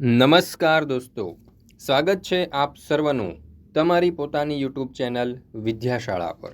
નમસ્કાર દોસ્તો. સ્વાગત છે આપ સર્વનું તમારી પોતાની યુટ્યુબ ચેનલ વિદ્યાશાળા પર.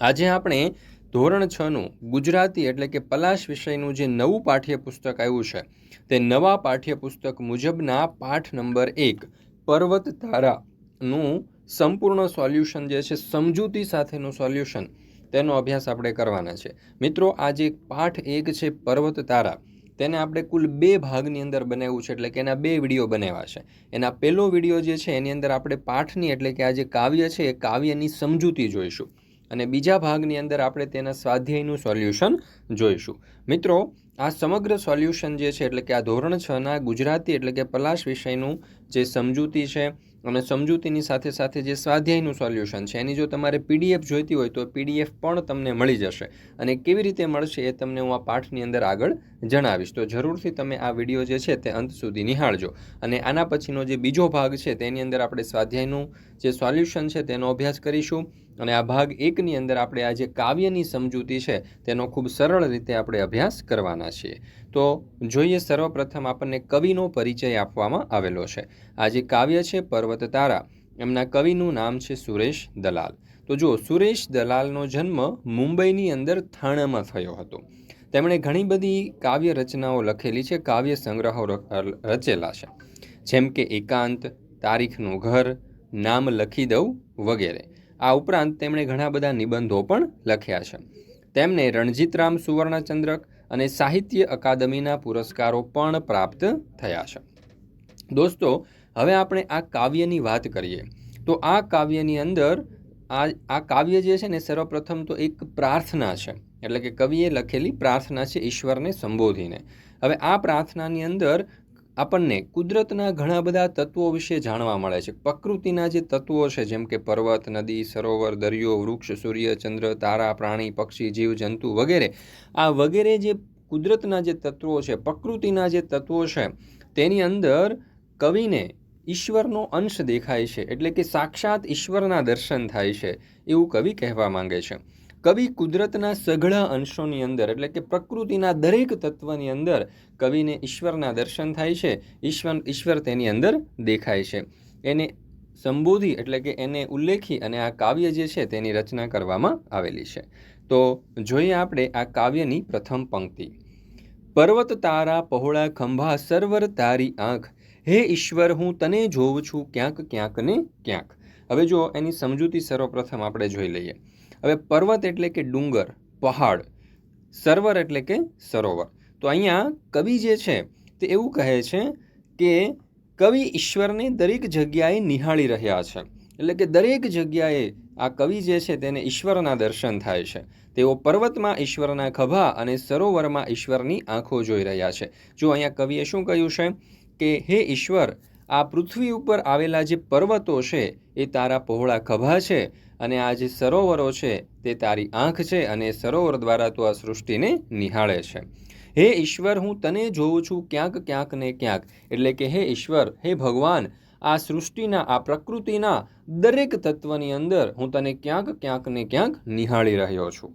આજે આપણે ધોરણ છનું ગુજરાતી એટલે કે પલાશ વિષયનું જે નવું પાઠ્યપુસ્તક આવ્યું છે, તે નવા પાઠ્યપુસ્તક મુજબના પાઠ નંબર એક પર્વત ધારાનું સંપૂર્ણ સોલ્યુશન જે છે, સમજૂતી સાથેનું સોલ્યુશન, તેનો અભ્યાસ આપણે કરવાના છે. મિત્રો, આજે પાઠ એક છે પર્વત તારા તેને આપણે કુલ બે ભાગની અંદર બનાવ્યું છે, એટલે કે એના બે વીડિયો બનાવ્યા છે. એના પહેલો વીડિયો જે છે, એની અંદર આપણે પાઠની, એટલે કે આ જે કાવ્ય છે, એ કાવ્યની સમજૂતી જોઈશું. અને બીજા ભાગની અંદર આપણે તેના સ્વાધ્યાયનું સોલ્યુશન જોઈશું. મિત્રો, આ સમગ્ર સોલ્યુશન જે છે, એટલે કે આ ધોરણ છના ગુજરાતી, એટલે કે પલાશ વિષયનું જે સમજૂતી છે અને સમજૂતીની સાથે સાથે જે સ્વાધ્યાયનું સોલ્યુશન છે, એની જો તમારે પીડીએફ જોઈતી હોય તો પીડીએફ પણ તમને મળી જશે. અને કેવી રીતે મળશે એ તમને હું આ પાઠની અંદર આગળ જણાવીશ. તો જરૂરથી તમે આ વીડિયો જે છે તે અંત સુધી નિહાળજો. અને આના પછીનો જે બીજો ભાગ છે, તેની અંદર આપણે સ્વાધ્યાયનું જે સોલ્યુશન છે, તેનો અભ્યાસ કરીશું. અને આ ભાગ એકની અંદર આપણે આ જે કાવ્યની સમજૂતી છે, તેનો ખૂબ સરળ રીતે આપણે અભ્યાસ કરવાના છીએ. તો જોઈએ સર્વપ્રથમ આપણને કવિનો પરિચય આપવામાં આવેલો છે. આ જે કાવ્ય છે પર્વત તારા એમના કવિનું નામ છે સુરેશ દલાલ. તો જુઓ, સુરેશ દલાલનો જન્મ મુંબઈની અંદર થાણામાં થયો હતો. તેમણે ઘણી બધી કાવ્ય રચનાઓ લખેલી છે, કાવ્ય સંગ્રહો રચેલા છે. જેમ કે એકાંત, તારીખનું ઘર, નામ લખી દઉં વગેરે. આ ઉપરાંત તેમણે ઘણા બધા નિબંધો પણ લખ્યા છે. તેમને રણજીતરામ સુવર્ણચંદ્રક અને સાહિત્ય અકાદમીના પુરસ્કારો પણ પ્રાપ્ત થયા છે. દોસ્તો, હવે આપણે આ કાવ્યની વાત કરીએ. તો આ કાવ્યની અંદર આ આ કાવ્ય જે છે ને સર્વપ્રથમ તો એક પ્રાર્થના છે. એટલે કે કવિએ લખેલી પ્રાર્થના છે ઈશ્વરને સંબોધીને. હવે આ પ્રાર્થનાની અંદર આપણને કુદરતના ઘણા બધા તત્વો વિશે જાણવા મળે છે. પ્રકૃતિના જે તત્વો છે, જેમ કે પર્વત, નદી, સરોવર, દરિયો, વૃક્ષ, સૂર્ય, ચંદ્ર, તારા, પ્રાણી, પક્ષી, જીવ, જંતુ વગેરે, આ વગેરે જે કુદરતના જે તત્વો છે, પ્રકૃતિના જે તત્વો છે, તેની અંદર કવિને ઈશ્વરનો અંશ દેખાય છે. એટલે કે સાક્ષાત ઈશ્વરના દર્શન થાય છે, એવું કવિ કહેવા માંગે છે. કવિ કુદરતના સઘળા અંશોની અંદર, એટલે કે પ્રકૃતિના દરેક તત્વની અંદર કવિને ઈશ્વરના દર્શન થાય છે. ઈશ્વર ઈશ્વર તેની અંદર દેખાય છે. એને સંબોધી, એટલે કે એને ઉલ્લેખી અને આ કાવ્ય જે છે તેની રચના કરવામાં આવેલી છે. તો જોઈએ આપણે આ કાવ્યની પ્રથમ પંક્તિ. પર્વત તારા પહોળા ખંભા સર્વર તારી આંખ. હે ઈશ્વર, હું તને જોઉં છું ક્યાંક ક્યાંક ને ક્યાંક. હવે જો એની સમજૂતી સર્વપ્રથમ આપણે જોઈ લઈએ. હવે પર્વત એટલે કે ડુંગર, પહાડ, સરોવર એટલે કે સરોવર. તો અહીંયા કવિ જે છે તે એવું કહે છે કે કવિ ઈશ્વરને દરેક જગ્યાએ નિહાળી રહ્યા છે. એટલે કે દરેક જગ્યાએ આ કવિ જે છે તેને ઈશ્વરના દર્શન થાય છે. તેઓ પર્વતમાં ઈશ્વરના ખભા અને સરોવરમાં ઈશ્વરની આંખો જોઈ રહ્યા છે. જો અહીંયા કવિએ શું કહ્યું છે? કે હે ઈશ્વર, આ પૃથ્વી ઉપર આવેલા જે પર્વતો છે એ તારા પહોળા ખભા છે અને આ જે સરોવરો છે, તે તારી આંખ છે અને સરોવર દ્વારા તું આ સૃષ્ટિને નિહાળે છે. હે ઈશ્વર, હું તને જોઉં છું ક્યાંક ક્યાંક ને ક્યાંક. એટલે કે હે ઈશ્વર, હે ભગવાન, આ સૃષ્ટિના, આ પ્રકૃતિના દરેક તત્વની અંદર હું તને ક્યાંક ક્યાંક ને ક્યાંક નિહાળી રહ્યો છું.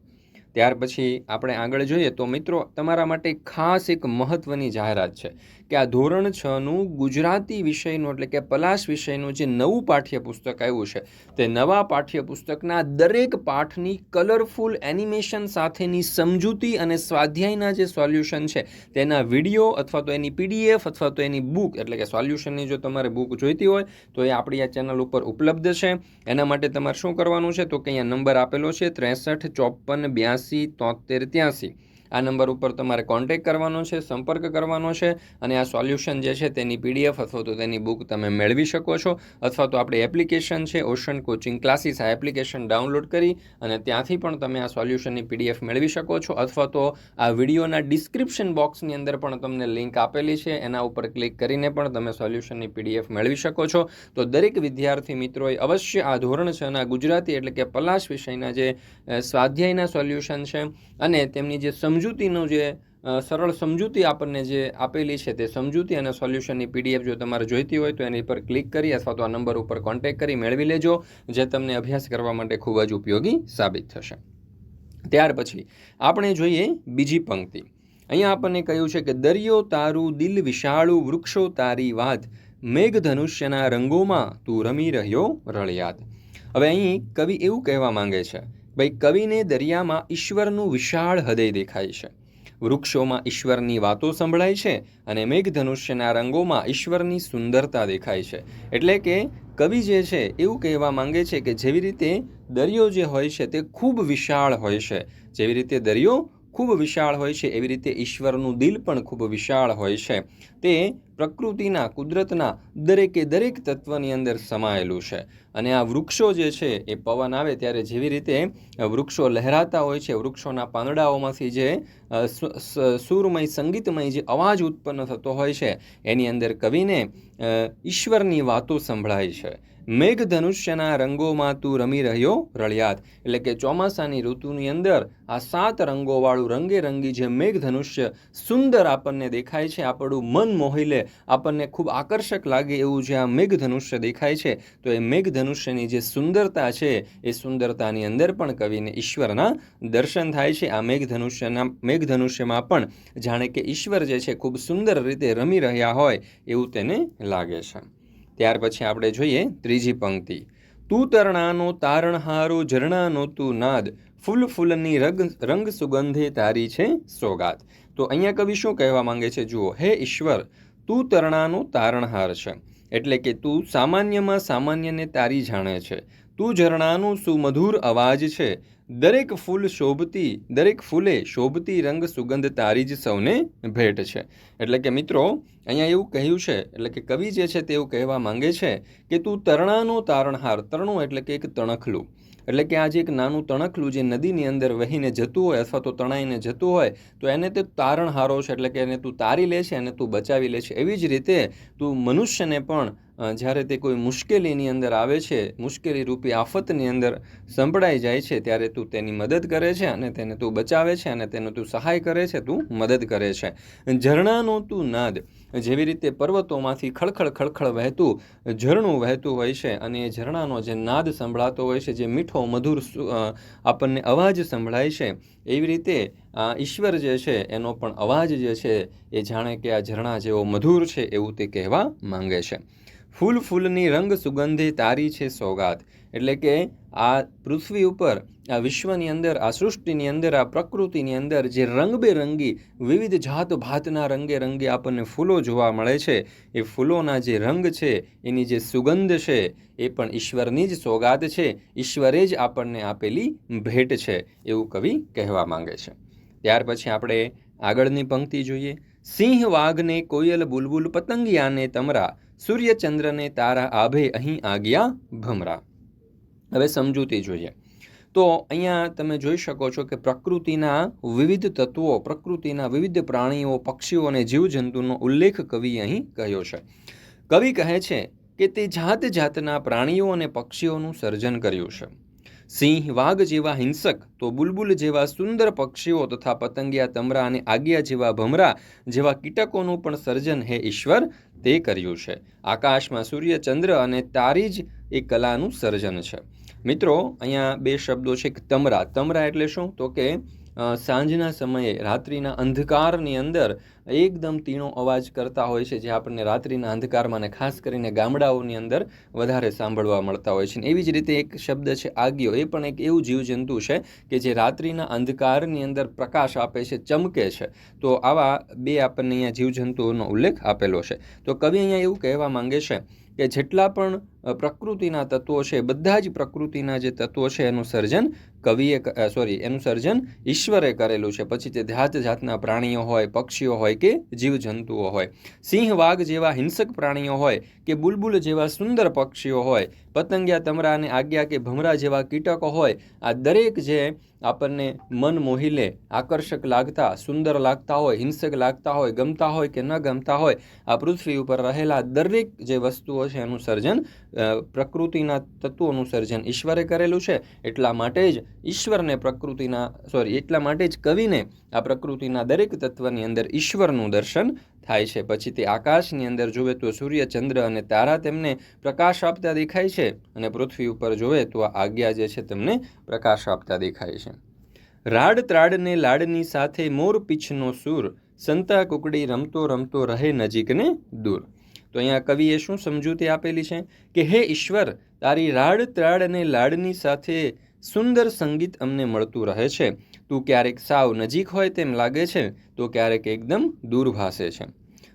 ત્યાર પછી આપણે આગળ જોઈએ તો મિત્રો, તમારા માટે ખાસ એક મહત્ત્વની જાહેરાત છે. કે આ ધોરણ છનું ગુજરાતી વિષયનું એટલે કે પલાશ વિષયનું જે નવું પાઠ્યપુસ્તક આવ્યું છે, તે નવા પાઠ્યપુસ્તકના દરેક પાઠની કલરફુલ એનિમેશન સાથેની સમજૂતી અને સ્વાધ્યાયના જે સોલ્યુશન છે, તેના વીડિયો અથવા તો એની પીડીએફ અથવા તો એની બુક એટલે કે સોલ્યુશનની જો તમારે બુક જોઈતી હોય, તો એ આપણી આ ચેનલ ઉપર ઉપલબ્ધ છે. એના માટે તમારે શું કરવાનું છે? તો કે અહીંયા નંબર આપેલો છે ત્રેસઠ ચોપન બ્યાસી તોતેર ત્યાંસી. આ નંબર ઉપર તમારે કોન્ટેક કરવાનો છે, સંપર્ક કરવાનો છે અને આ સોલ્યુશન જે છે તેની પીડીએફ અથવા તો તેની બુક તમે મેળવી શકો છો અથવા તો આપણી એપ્લિકેશન છે ઓશન કોચિંગ ક્લાસીસ આ એપ્લિકેશન ડાઉનલોડ કરી અને ત્યાંથી પણ તમે આ સોલ્યુશનની પીડીએફ મેળવી શકો છો અથવા તો આ વિડીયોના ડિસ્ક્રિપ્શન બોક્સની અંદર પણ તમને લિંક આપેલી છે. એના ઉપર ક્લિક કરીને પણ તમે સોલ્યુશનની પીડીએફ મેળવી શકો છો. તો દરેક વિદ્યાર્થી મિત્રોએ અવશ્ય આ ધોરણ છે અને ગુજરાતી એટલે કે પલાશ વિષયના જે સ્વાધ્યાયના સોલ્યુશન છે અને તેમની જે સમ સમજૂતીનું જે સરળ સમજૂતી આપણને જે આપેલી છે તે સમજૂતી અને સોલ્યુશનની પીડીએફ જો તમારે જોઈતી હોય તો એની પર ક્લિક કરી અથવા તો આ નંબર ઉપર કોન્ટેક કરી મેળવી લેજો, જે તમને અભ્યાસ કરવા માટે ખૂબ જ ઉપયોગી સાબિત થશે. ત્યાર પછી આપણે જોઈએ બીજી પંક્તિ. અહીંયા આપણને કહ્યું છે કે દરિયો તારું દિલ વિશાળું વૃક્ષો તારી વાત મેઘ ધનુષ્યના રંગોમાં તું રમી રહ્યો રળિયાત હવે અહીં કવિ એવું કહેવા માંગે છે ભાઈ કવિને દરિયામાં ઈશ્વરનું વિશાળ હૃદય દેખાય છે. વૃક્ષોમાં ઈશ્વરની વાતો સંભળાય છે અને મેઘધનુષ્યના રંગોમાં ઈશ્વરની સુંદરતા દેખાય છે. એટલે કે કવિ જે છે એવું કહેવા માંગે છે કે જેવી રીતે દરિયો જે હોય છે તે ખૂબ વિશાળ હોય છે. જેવી રીતે દરિયો ખૂબ વિશાળ હોય છે, એવી રીતે ઈશ્વરનું દિલ પણ ખૂબ વિશાળ હોય છે. તે પ્રકૃતિના, કુદરતના દરેકે દરેક તત્વની અંદર સમાયેલું છે. અને આ વૃક્ષો જે છે, એ પવન આવે ત્યારે જેવી રીતે વૃક્ષો લહેરાતા હોય છે, વૃક્ષોના પાંદડાઓમાંથી જે સુરમય, સંગીતમય જે અવાજ ઉત્પન્ન થતો હોય છે, એની અંદર કવિને ઈશ્વરની વાતો સંભળાય છે. મેઘ ધનુષ્યના રંગોમાં તું રમી રહ્યો રળિયાત એટલે કે ચોમાસાની ઋતુની અંદર આ સાત રંગોવાળું રંગેરંગી જે મેઘધનુષ્ય સુંદર આપણને દેખાય છે, આપણું મન મોહી લે આપણને ખૂબ આકર્ષક લાગે એવું જે આ મેઘધનુષ્ય દેખાય છે, તો એ મેઘધનુષ્યની જે સુંદરતા છે, એ સુંદરતાની અંદર પણ કવિને ઈશ્વરના દર્શન થાય છે. આ મેઘધનુષ્યના, મેઘધનુષ્યમાં પણ જાણે કે ઈશ્વર જે છે ખૂબ સુંદર રીતે રમી રહ્યા હોય એવું તેને લાગે છે. ત્યાર પછી આપણે જોઈએ ત્રીજી પંક્તિ. તું તરણાનો તારણહારો ઝરણાનો તું નાદ, ફૂલ ફૂલની રંગ રંગ સુગંધે તારી છે સોગાત. તો અહીંયા કવિ શું કહેવા માંગે છે? જુઓ, હે ઈશ્વર, તું તરણાનો તારણહાર છે, એટલે કે તું સામાન્યમાં સામાન્યને તારી જાણે છે. તું ઝરણાનું સુમધુર અવાજ છે દરેક ફૂલ શોભતી, દરેક ફૂલે શોભતી રંગ સુગંધ તારી જ સૌને ભેટ છે. એટલે કે મિત્રો, અહીંયા એવું કહ્યું છે, એટલે કે કવિ જે છે તે એવું કહેવા માંગે છે કે તું તરણાનો તારણહાર, તરણું એટલે કે એક તણખલું. એટલે કે આ જે એક નાનું તણખલું જે નદીની અંદર વહીને જતું હોય અથવા તો તણાઈને જતું હોય, તો એને તે તારણહારો છે, એટલે કે એને તું તારી લે છે અને તું બચાવી લે છે. એવી જ રીતે તું મનુષ્યને પણ જ્યારે તે કોઈ મુશ્કેલીની અંદર આવે છે મુશ્કેલી રૂપી આફતની અંદર સંભળાઈ જાય છે, ત્યારે તું તેની મદદ કરે છે અને તેને તું બચાવે છે અને તેનો તું સહાય કરે છે, તું મદદ કરે છે. ઝરણાનો તું નાદ. જેવી રીતે પર્વતોમાંથી ખળખળ ખળખળ વહેતું, ઝરણું વહેતું હોય છે અને એ ઝરણાનો જે નાદ સંભળાતો હોય છે, જે મીઠો, મધુર આપણને અવાજ સંભળાય છે, એવી રીતે આ ઈશ્વર જે છે, એનો પણ અવાજ જે છે, એ જાણે કે આ ઝરણા જેવો મધુર છે એવું તે કહેવા માંગે છે. ફૂલ ફૂલની રંગ સુગંધે તારી છે સોગાત. એટલે કે આ પૃથ્વી ઉપર, આ વિશ્વની અંદર, આ સૃષ્ટિની અંદર, આ પ્રકૃતિની અંદર જે રંગબેરંગી વિવિધ જાત ભાતના રંગે રંગે આપણને ફૂલો જોવા મળે છે, એ ફૂલોના જે રંગ છે, એની જે સુગંધ છે, એ પણ ઈશ્વરની જ સોગાત છે, ઈશ્વરે જ આપણને આપેલી ભેટ છે, એવું કવિ કહેવા માંગે છે. ત્યાર પછી આપણે આગળની પંક્તિ જોઈએ. સિંહ વાઘને કોયલ બુલબુલ પતંગિયાને તમરા સૂર્યચંદ્રને તારા આભે અહીં આગ્યા ભમરા. હવે સમજૂતી જોઈએ. તો અહીંયા તમે જોઈ શકો છો કે પ્રકૃતિના વિવિધ તત્વો, પ્રકૃતિના વિવિધ પ્રાણીઓ, પક્ષીઓ અને જીવજંતુનો ઉલ્લેખ કવિએ અહીં કહ્યો છે. કવિ કહે છે કે તે જાત જાતના પ્રાણીઓ અને પક્ષીઓનું સર્જન કર્યું છે. સિંહ વાઘ જેવા હિંસક તો બુલબુલ જેવા સુંદર પક્ષીઓ તથા પતંગિયા, તમરા અને આગિયા જેવા ભમરા જેવા કીટકોનું પણ સર્જન હે ઈશ્વર તે કર્યું છે. આકાશમાં સૂર્ય, ચંદ્ર અને તારી જ એ કલાનું સર્જન છે. મિત્રો, અહીંયા બે શબ્દો છે તમરા. તમરા એટલે શું? તો કે સાંજના સમયે રાત્રિના અંધકારની અંદર એકદમ તીણો અવાજ કરતા હોય છે, જે આપણને રાત્રિના અંધકારમાં અને ખાસ કરીને ગામડાઓની અંદર વધારે સાંભળવા મળતા હોય છે. એવી જ રીતે એક શબ્દ છે, આગિયો એ પણ એક એવું જીવજંતુ છે કે જે રાત્રિના અંધકારની અંદર પ્રકાશ આપે છે, ચમકે છે. તો આવા બે આપણને અહીંયા જીવજંતુઓનો ઉલ્લેખ આપેલો છે. તો કવિ અહીંયા એવું કહેવા માંગે છે કે જેટલા પણ પ્રકૃતિના તત્વો છે, બધા જ પ્રકૃતિના જે તત્વો છે, એનું સર્જન કવિએ સોરી એનું સર્જન ઈશ્વરે કરેલું છે. પછી તે જાત જાતના પ્રાણીઓ હોય, પક્ષીઓ હોય કે જીવજંતુઓ હોય. સિંહ, વાઘ જેવા હિંસક પ્રાણીઓ હોય કે બુલબુલ જેવા સુંદર પક્ષીઓ હોય, પતંગિયા, તમરા અને આજ્ઞા કે ભમરા જેવા કીટકો હોય, આ દરેક જે આપણને મન મોહી લે, આકર્ષક લાગતા, સુંદર લાગતા હોય, હિંસક લાગતા હોય, ગમતા હોય કે ન ગમતા હોય, આ પૃથ્વી ઉપર રહેલા દરેક જે વસ્તુઓ છે એનું સર્જન પ્રકૃતિના તત્વોનું સર્જન ઈશ્વરે કરેલું છે. એટલા માટે જ ઈશ્વરને પ્રકૃતિના સોરી એટલા માટે જ કવિને આ પ્રકૃતિના દરેક તત્વની અંદર ઈશ્વરનું દર્શન થાય છે. પછી તે આકાશની અંદર જોવે તો સૂર્ય, ચંદ્ર અને તારા તેમને પ્રકાશ આપતા દેખાય છે અને પૃથ્વી ઉપર જોવે તો આજ્ઞા જે છે તેમને પ્રકાશ આપતા દેખાય છે. રાડ ત્રાડને લાડની સાથે મોર પીછનો સૂર, સંતા કુકડી રમતો રમતો રહે નજીકને દૂર. તો અહીંયા કવિએ શું સમજૂતી આપેલી છે? કે હે ઈશ્વર, તારી રાડ ત્રાડ અને લાડની સાથે સુંદર સંગીત અમને મળતું રહે છે. તું ક્યારેક સાવ નજીક હોય તેમ લાગે છે, તો ક્યારેક એકદમ દૂર ભાસે છે.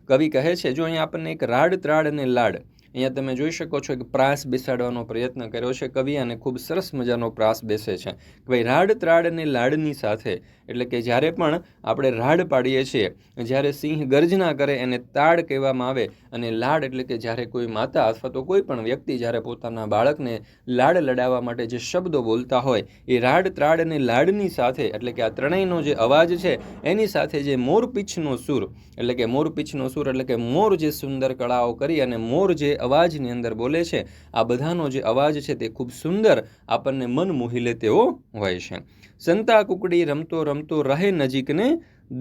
કવિ કહે છે, જો અહીંયા આપણને એક રાડ, ત્રાડ અને લાડ. અહીંયા તમે જોઈ શકો છો કે પ્રાસ બેસાડવાનો પ્રયત્ન કર્યો છે કવિ, અને ખૂબ સરસ મજાનો પ્રાસ બેસે છે. કે ભાઈ રાડ, ત્રાડ અને લાડની સાથે એટલે કે જ્યારે પણ આપણે રાડ પાડીએ છીએ, જ્યારે સિંહ ગર્જના કરે એને તાડ કહેવામાં આવે અને લાડ એટલે કે જ્યારે કોઈ માતા અથવા તો કોઈ પણ વ્યક્તિ જ્યારે પોતાના બાળકને લાડ લડાવવા માટે જે શબ્દો બોલતા હોય, એ રાડ, ત્રાડ અને લાડની સાથે એટલે કે આ ત્રણેયનો જે અવાજ છે, એની સાથે જે મોર પીછનો સૂર, એટલે કે મોર પીછનો સૂર એટલે કે મોર જે સુંદર કળાઓ કરી અને મોર જે અવાજની અંદર બોલે છે, આ બધાનો જે અવાજ છે તે ખૂબ સુંદર આપણને મન મોહી લે તેવો હોય છે. સંતા કુકડી રમતો રમતો રહે નજીકને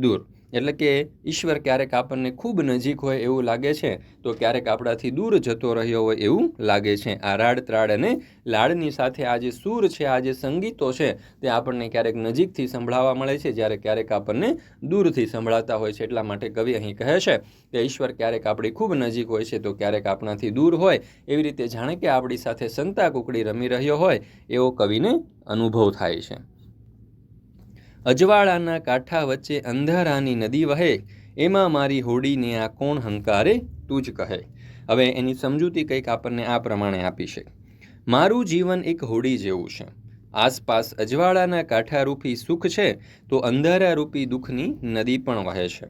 દૂર. એટલે કે ઈશ્વર ક્યારેક આપણને ખૂબ નજીક હોય એવું લાગે છે, તો ક્યારેક આપણાથી દૂર જતો રહ્યો હોય એવું લાગે છે. આ રાડ ત્રાડ અને લાડની સાથે આ જે સૂર છે, આ જે સંગીતો છે, તે આપણને ક્યારેક નજીકથી સંભળાવવા મળે છે, જ્યારે ક્યારેક આપણને દૂરથી સંભળાતા હોય છે. એટલા માટે કવિ અહીં કહે છે કે ઈશ્વર ક્યારેક આપણી ખૂબ નજીક હોય છે, તો ક્યારેક આપણાથી દૂર હોય. એવી રીતે જાણે કે આપણી સાથે સંતા કુકડી રમી રહ્યો હોય એવો કવિને અનુભવ થાય છે. અજવાળાના કાંઠા વચ્ચે અંધારાની નદી વહે, એમાં મારી હોડીને આ કોણ હંકારે, તું જ કહે. હવે એની સમજૂતી કંઈક આપણને આ પ્રમાણે આપી છે. મારું જીવન એક હોડી જેવું છે. આસપાસ અજવાળાના કાંઠારૂપી સુખ છે, તો અંધારારૂપી દુઃખની નદી પણ વહે છે.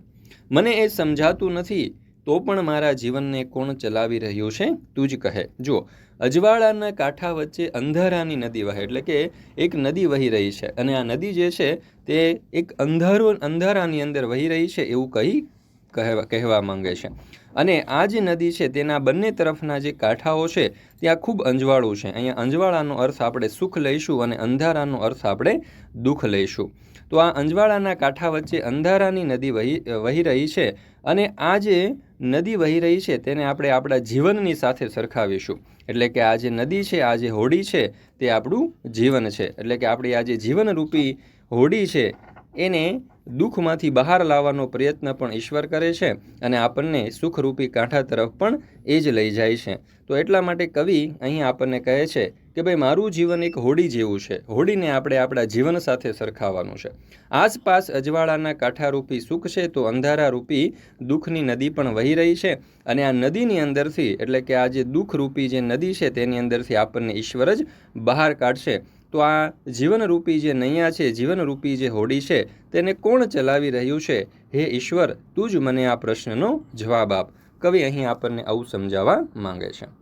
મને એ સમજાતું નથી, તો પણ મારા જીવનને કોણ ચલાવી રહ્યું છે, તું જ કહે. જો અજવાળાના કાંઠા વચ્ચે અંધારાની નદી વહે, એટલે કે એક નદી વહી રહી છે. અને આ નદી જે છે, તે એક અંધારો, અંધારાની અંદર વહી રહી છે એવું કહી કહેવા કહેવા માંગે છે. અને આ જે નદી છે, તેના બંને તરફના જે કાંઠાઓ છે, ત્યાં ખૂબ અંજવાળું છે. અહીંયા અંજવાળાનો અર્થ આપણે સુખ લઈશું અને અંધારાનો અર્થ આપણે દુઃખ લઈશું. તો આ અંજવાળાના કાંઠા વચ્ચે અંધારાની નદી વહી વહી રહી છે. અને આ જે નદી વહી રહી છે, તેને આપણે આપણા જીવનની સાથે સરખાવીશું. એટલે કે આ જે નદી છે, આ જે હોડી છે, તે આપણું જીવન છે. એટલે કે આપણી આ જે જીવનરૂપી હોડી છે, એને દુઃખમાંથી બહાર લાવવાનો પ્રયત્ન પણ ઈશ્વર કરે છે અને આપણને સુખરૂપી કાંઠા તરફ પણ એ જ લઈ જાય છે. તો એટલા માટે કવિ અહીં આપણને કહે છે કે ભાઈ મારું જીવન એક હોડી જેવું છે. હોડીને આપણે આપણા જીવન સાથે સરખાવવાનું છે. આસપાસ અજવાળાના કાંઠારૂપી સુખ છે તો અંધારારૂપી દુઃખની નદી પણ વહી રહી છે અને આ નદીની અંદરથી એટલે કે આ જે દુઃખરૂપી જે નદી છે તેની અંદરથી આપણને ઈશ્વર જ બહાર કાઢશે. તો આ જીવનરૂપી જે નૈયા છે, જીવનરૂપી જે હોડી છે તેને કોણ ચલાવી રહ્યું છે? હે ઈશ્વર, તું જ મને આ પ્રશ્નનો જવાબ આપ. કવિ અહીં આપણને આવું સમજાવવા માંગે છે.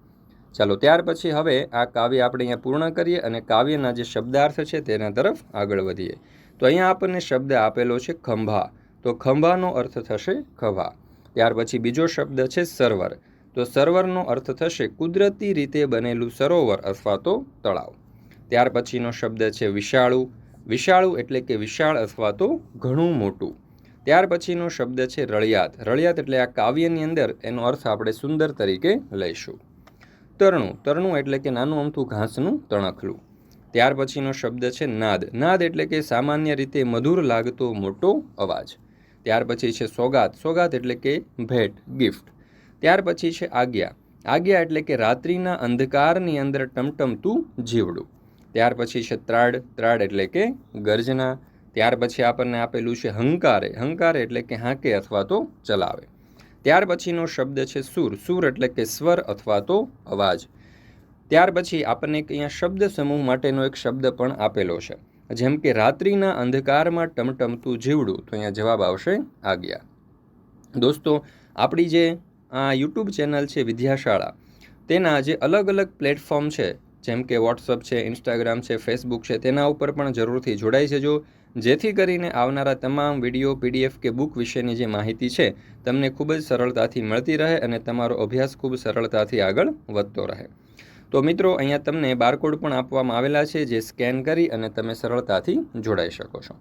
ચાલો, ત્યાર પછી હવે આ કાવ્ય આપણે અહીંયા પૂર્ણ કરીએ અને કાવ્યના જે શબ્દાર્થ છે તેના તરફ આગળ વધીએ. તો અહીંયા આપણને શબ્દ આપેલો છે ખંભા. તો ખંભાનો અર્થ થશે ખભા. ત્યાર પછી બીજો શબ્દ છે સર્વર. તો સર્વરનો અર્થ થશે કુદરતી રીતે બનેલું સરોવર અથવા તો તળાવ. ત્યાર પછીનો શબ્દ છે વિશાળું. વિશાળું એટલે કે વિશાળ અથવા તો ઘણું મોટું. ત્યાર પછીનો શબ્દ છે રળિયાત. રળિયાત એટલે આ કાવ્યની અંદર એનો અર્થ આપણે સુંદર તરીકે લઈશું. તરણું તરણું એટલે કે નાનું અમથું ઘાસનું તણખલું. ત્યાર પછીનો શબ્દ છે નાદ. નાદ એટલે કે સામાન્ય રીતે મધુર લાગતો મોટો અવાજ. ત્યાર પછી છે સોગાત. સોગાત એટલે કે ભેટ ગિફ્ટ ત્યાર પછી છે આજ્ઞા. આજ્ઞા એટલે કે રાત્રિના અંધકારની અંદર ટમટમતું જીવડું. ત્યાર પછી છે ત્રાડ. ત્રાડ એટલે કે ગર્જના. ત્યાર પછી આપણને આપેલું છે હંકારે. હંકારે એટલે કે હાંકે અથવા તો ચલાવે. ત્યાર પછીનો શબ્દ છે સુર. સુર એટલે કે સ્વર અથવા તો અવાજ. ત્યાર પછી આપણને અહીંયા શબ્દ સમૂહ માટેનો એક શબ્દ પણ આપેલો છે. જેમ કે, રાત્રિના અંધકારમાં ટમટમતું જીવડું. તો અહીંયા જવાબ આવશે આજ્ઞા. દોસ્તો, આપણી જે આ યુટ્યુબ ચેનલ છે વિદ્યાશાળા, તેના જે અલગ અલગ પ્લેટફોર્મ છે, જેમ કે વોટ્સઅપ છે ઇન્સ્ટાગ્રામ છે ફેસબુક છે, તેના ઉપર પણ જરૂરથી જોડાઈ જજો. જેથી કરીને આવનારા તમામ વીડિયો, પીડીએફ કે બુક વિશેની જે માહિતી છે, તમને ખૂબ જ સરળતાથી મળતી રહે અને તમારો અભ્યાસ ખૂબ સરળતાથી આગળ વધતો રહે. તો મિત્રો, અહીંયા તમને બારકોડ પણ આપવામાં આવેલા છે, જે સ્કેન કરી અને તમે સરળતાથી જોડાઈ શકો છો.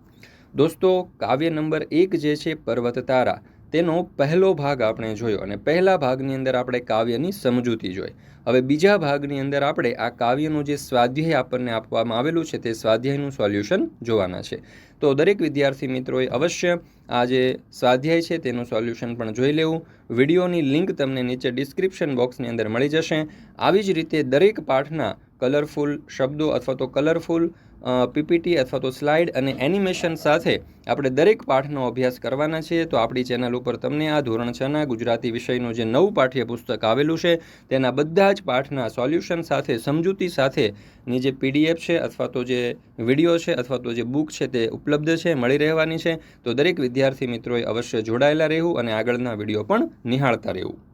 દોસ્તો, કાવ્ય નંબર એક જે છે પર્વત તારા તેનો પહેલો ભાગ આપણે જોયો અને પહેલા ભાગની અંદર આપણે કાવ્યની સમજૂતી જોઈ. હવે બીજા ભાગની અંદર આપણે આ કાવ્યનું જે સ્વાધ્યાય આપણને આપવામાં આવેલું છે તે સ્વાધ્યાયનું સોલ્યુશન જોવાના છે. તો દરેક વિદ્યાર્થી મિત્રોએ અવશ્ય આ જે સ્વાધ્યાય છે તેનું સોલ્યુશન પણ જોઈ લેવું. વિડીયોની લિંક તમને નીચે ડિસ્ક્રિપ્શન બોક્સની અંદર મળી જશે. આવી જ રીતે દરેક પાઠના કલરફુલ શબ્દો અથવા તો કલરફુલ પીપીટી અથવા તો સ્લાઇડ અને એનિમેશન સાથે આપણે દરેક પાઠનો અભ્યાસ કરવાના છીએ, તો આપણી ચેનલ ઉપર તમને આ ધોરણ છના ગુજરાતી વિષયનું જે નવું પાઠ્યપુસ્તક આવેલું છે, તેના બધા જ પાઠના સોલ્યુશન સાથે, સમજૂતી સાથેની જે પીડીએફ છે અથવા તો જે વીડિયો છે અથવા તો જે બુક છે તે ઉપલબ્ધ છે, મળી રહેવાની છે, તો દરેક વિદ્યાર્થી મિત્રોએ અવશ્ય જોડાયેલા રહેવું અને આગળના વીડિયો પણ નિહાળતા રહેવું.